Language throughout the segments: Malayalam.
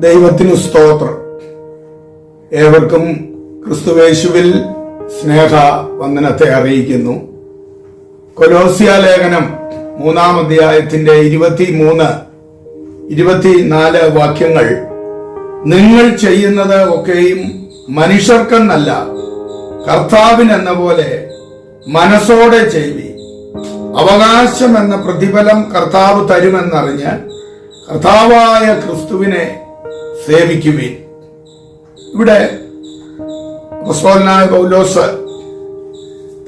ദൈവത്തിനു സ്തോത്രം. ഏവർക്കും ക്രിസ്തുവേശുവിൽ സ്നേഹ വന്ദനത്തെ അറിയിക്കുന്നു. കൊലോസിയ ലേഖനം മൂന്നാം അധ്യായത്തിന്റെ ഇരുപത്തി മൂന്ന് ഇരുപത്തിനാല് വാക്യങ്ങൾ. നിങ്ങൾ ചെയ്യുന്നത് ഒക്കെയും മനുഷ്യർക്കെന്നല്ല കർത്താവിനെന്ന പോലെ മനസ്സോടെ ചെയ്വി അവകാശം എന്ന പ്രതിഫലം കർത്താവ് തരുമെന്നറിഞ്ഞ് കർത്താവായ ക്രിസ്തുവിനെ സേവിക്കുവിൻ. ഇവിടെ അപ്പസ്തോലനായ പൗലോസ്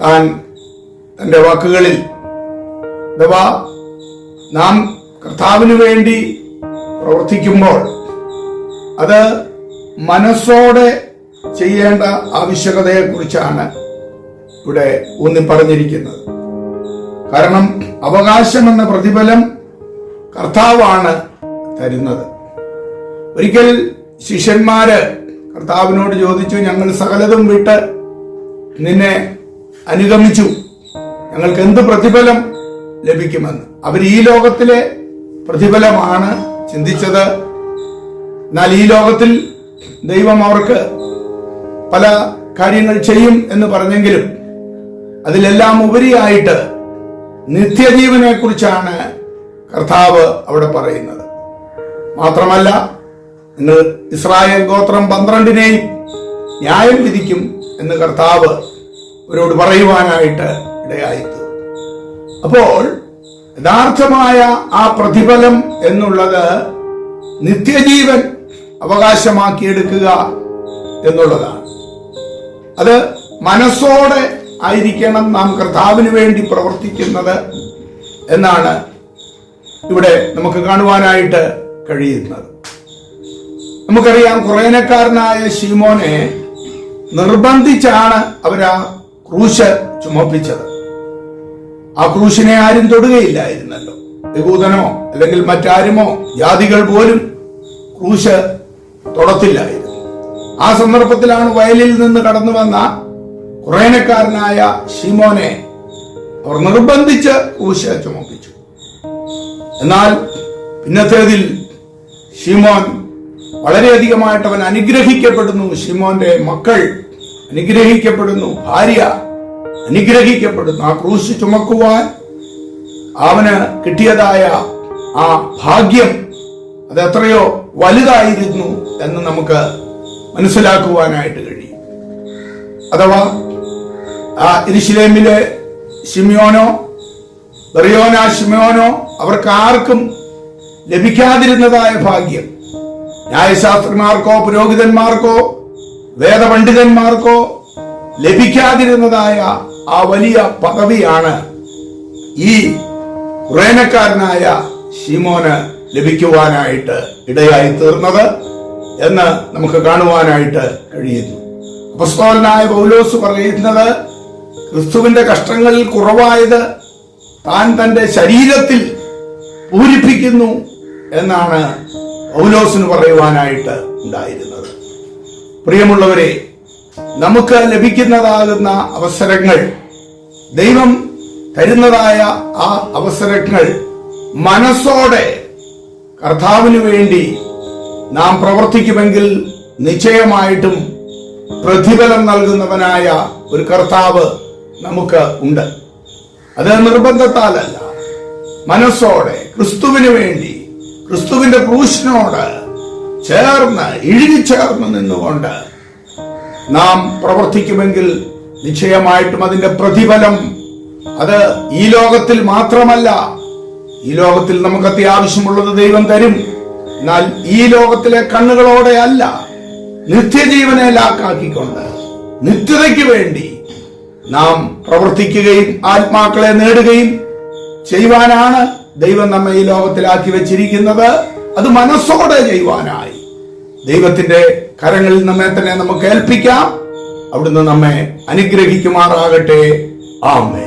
താൻ തന്റെ വാക്കുകളിൽ അഥവാ നാം കർത്താവിന് വേണ്ടി പ്രവർത്തിക്കുമ്പോൾ അത് മനസ്സോടെ ചെയ്യേണ്ട ആവശ്യകതയെക്കുറിച്ചാണ് ഇവിടെ ഊന്നി പറഞ്ഞിരിക്കുന്നത് കാരണം അവകാശം എന്ന പ്രതിഫലം കർത്താവാണ് തരുന്നത്. ഒരിക്കൽ ശിഷ്യന്മാര് കർത്താവിനോട് ചോദിച്ചു ഞങ്ങൾ സകലതും വിട്ട് നിന്നെ അനുഗമിച്ചു. ഞങ്ങൾക്ക് എന്ത് പ്രതിഫലം ലഭിക്കുമെന്ന്? അവർ ഈ ലോകത്തിലെ പ്രതിഫലമാണ് ചിന്തിച്ചത്. എന്നാൽ ഈ ലോകത്തിൽ ദൈവം അവർക്ക് പല കാര്യങ്ങൾ ചെയ്യും എന്ന് പറഞ്ഞെങ്കിലും അതിലെല്ലാം ഉപരിയായിട്ട് നിത്യജീവനെ കുറിച്ചാണ് കർത്താവ് അവിടെ പറയുന്നത്. മാത്രമല്ല നിങ്ങൾ ഇസ്രായേൽ ഗോത്രം പന്ത്രണ്ടിനെയും ന്യായം വിധിക്കും എന്ന് കർത്താവ് അവരോട് പറയുവാനായിട്ട് ഇടയായിത്തീർന്നു. അപ്പോൾ യഥാർത്ഥമായ ആ പ്രതിഫലം എന്നുള്ളത് നിത്യജീവൻ അവകാശമാക്കിയെടുക്കുക എന്നുള്ളതാണ്. അത് മനസ്സോടെ ആയിരിക്കണം നാം കർത്താവിന് വേണ്ടി പ്രവർത്തിക്കുന്നത് എന്നാണ് ഇവിടെ നമുക്ക് കാണുവാനായിട്ട് കഴിയുന്നത്. നമുക്കറിയാം കുറേനക്കാരനായ ശീമോനെ നിർബന്ധിച്ചാണ് അവരാ ക്രൂശ ചുമപ്പിച്ചത്. ആ ക്രൂശിനെ ആരും തൊടുകയില്ലായിരുന്നല്ലോ. യഹൂദനോ അല്ലെങ്കിൽ മറ്റാരുമോ ജാതികൾ പോലും ക്രൂശ് തൊടത്തില്ലായിരുന്നു. ആ സന്ദർഭത്തിലാണ് വയലിൽ നിന്ന് കടന്നു വന്ന കുറേനക്കാരനായ ഷിമോനെ അവർ നിർബന്ധിച്ച് ക്രൂശ ചുമപ്പിച്ചു. എന്നാൽ പിന്നത്തേതിൽ ഷിമോൻ വളരെയധികമായിട്ട് അവൻ അനുഗ്രഹിക്കപ്പെടുന്നു. ഷിമോന്റെ മക്കൾ അനുഗ്രഹിക്കപ്പെടുന്നു. ഭാര്യ അനുഗ്രഹിക്കപ്പെടുന്നു. ആ ക്രൂശ് ചുമക്കുവാൻ അവന് കിട്ടിയതായ ആ ഭാഗ്യം അത് എത്രയോ വലുതായിരുന്നു എന്ന് നമുക്ക് മനസ്സിലാക്കുവാനായിട്ട് കഴിയും. അഥവാ ആ ഇരിശിലേമിലെ ഷിമിയോനോ ബറിയോന ഷിമിയോനോ അവർക്ക് ആർക്കും ലഭിക്കാതിരുന്നതായ ഭാഗ്യം ന്യായശാസ്ത്രിമാർക്കോ പുരോഹിതന്മാർക്കോ വേദപണ്ഡിതന്മാർക്കോ ലഭിക്കാതിരുന്നതായ ആ വലിയ പദവിയാണ് ഈ കുറേനക്കാരനായ ഷിമോന് ലഭിക്കുവാനായിട്ട് ഇടയായി തീർന്നത് എന്ന് നമുക്ക് കാണുവാനായിട്ട് കഴിയുന്നു. അപസ്തോലനായ പൗലോസ് പറയുന്നത് ക്രിസ്തുവിന്റെ കഷ്ടങ്ങളിൽ കുറവായത് താൻ തന്റെ ശരീരത്തിൽ പൂരിപ്പിക്കുന്നു എന്നാണ് പൗലോസിന് പറയുവാനായിട്ട് ഉണ്ടായിരുന്നത്. പ്രിയമുള്ളവരെ നമുക്ക് ലഭിക്കുന്നതാകുന്ന അവസരങ്ങൾ ദൈവം തരുന്നതായ ആ അവസരങ്ങൾ മനസ്സോടെ കർത്താവിന് വേണ്ടി നാം പ്രവർത്തിക്കുമെങ്കിൽ നിശ്ചയമായിട്ടും പ്രതിഫലം നൽകുന്നവനായ ഒരു കർത്താവ് നമുക്ക് ഉണ്ട്. അത് നിർബന്ധത്താലല്ല. മനസ്സോടെ ക്രിസ്തുവിന് വേണ്ടി ക്രിസ്തുവിന്റെ ക്രൂശിനോട് ചേർന്ന് ഇഴുകിച്ചേർന്ന് നിന്നുകൊണ്ട് നാം പ്രവർത്തിക്കുമെങ്കിൽ നിശ്ചയമായിട്ടും അതിന്റെ പ്രതിഫലം അത് ഈ ലോകത്തിൽ മാത്രമല്ല. ഈ ലോകത്തിൽ നമുക്ക് അത്യാവശ്യമുള്ളത് ദൈവം തരും. എന്നാൽ ഈ ലോകത്തിലെ കണ്ണുകളോടെ അല്ല നിത്യജീവനെ ലാക്കാക്കിക്കൊണ്ട് നിത്യതയ്ക്ക് വേണ്ടി നാം പ്രവർത്തിക്കുകയും ആത്മാക്കളെ നേടുകയും ചെയ്യുവാനാണ് ദൈവം നമ്മെ ഈ ലോകത്തിലാക്കി വെച്ചിരിക്കുന്നത് അത് മനസ്സോടെ ചെയ്യുവാനായി. ദൈവത്തിന്റെ കരങ്ങളിൽ നമ്മെ തന്നെ നമുക്ക് ഏൽപ്പിക്കാം. അവിടുന്ന് നമ്മെ അനുഗ്രഹിക്കുമാറാകട്ടെ. ആമേൻ.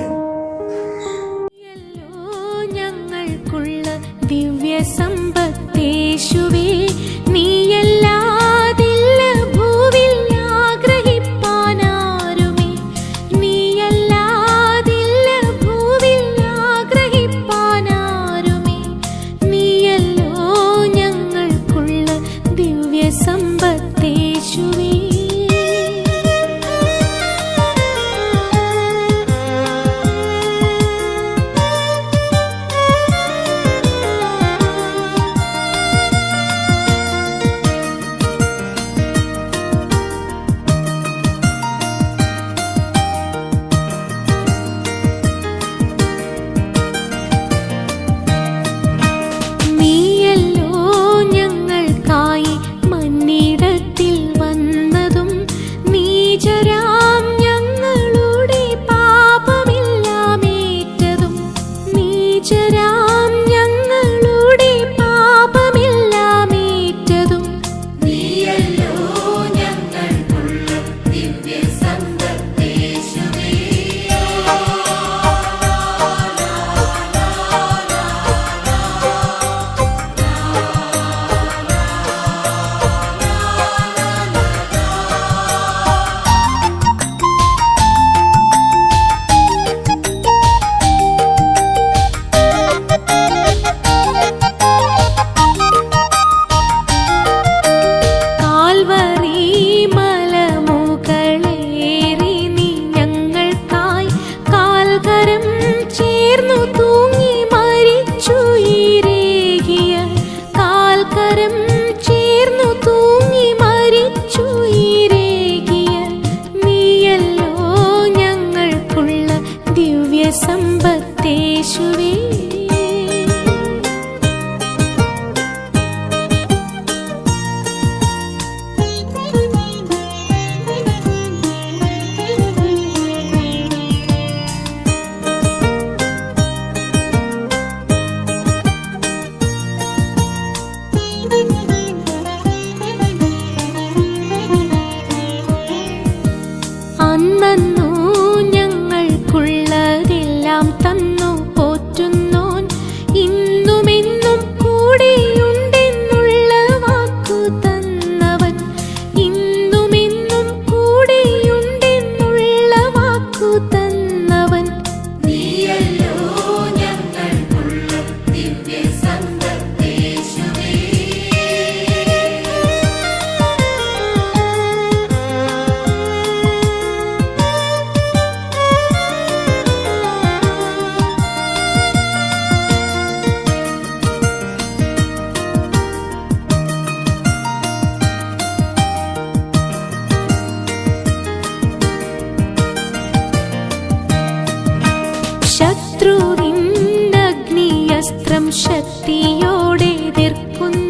ശത്രുവിന്നഗ്നിയസ്ത്രം ശക്തിയോടെ എതിർക്കുന്നു.